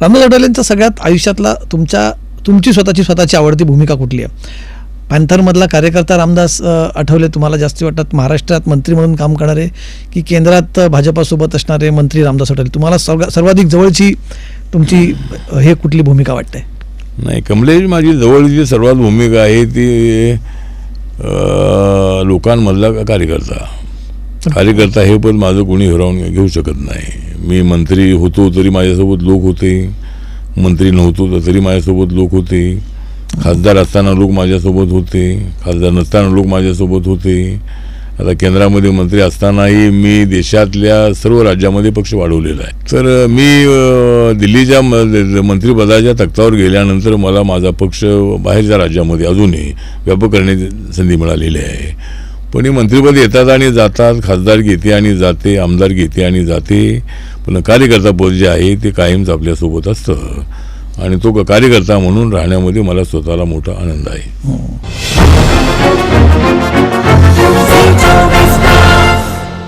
रामदास आठवलेंचा सगळ्यात आयुष्यातला तुमच्या तुमची स्वतःची स्वतःची आवडती भूमिका कुठली आहे? पॅन्थरमधला कार्यकर्ता रामदास आठवले तुम्हाला जास्ती वाटतात महाराष्ट्रात मंत्री म्हणून काम करणारे की केंद्रात भाजपासोबत असणारे मंत्री रामदास आठवले? तुम्हाला सर्व सर्वाधिक जवळची तुमची हे कुठली भूमिका वाटते? नाही कमलेश माझी जवळची सर्वात भूमिका आहे ती लोकांमधला कार्यकर्ता. कार्यकर्ता हे पण माझं कोणी हिरावून घेऊ शकत नाही. मी मंत्री होतो तरी माझ्यासोबत लोक होते. मंत्री नव्हतो तर तरी माझ्यासोबत लोक होते. खासदार असताना लोक माझ्यासोबत होते. खासदार नसताना लोक माझ्यासोबत होते. आता केंद्रामध्ये मंत्री असतानाही मी देशातल्या सर्व राज्यामध्ये पक्ष वाढवलेला आहे. तर मी दिल्लीच्या म- मंत्रिपदाच्या तख्तावर गेल्यानंतर मला माझा पक्ष बाहेरच्या राज्यामध्ये अजूनही व्यापक करण्याची संधी मिळालेली आहे. पण हे मंत्रिपद येतात आणि जातात खासदार घेते आणि जाते आमदार घेते आणि जाते पण कार्यकर्ता पद जे आहे ते कायमच आपल्यासोबत असतं. आणि तो क- कार्यकर्ता म्हणून राहण्यामध्ये मला स्वतःला मोठा आनंद आहे. हो.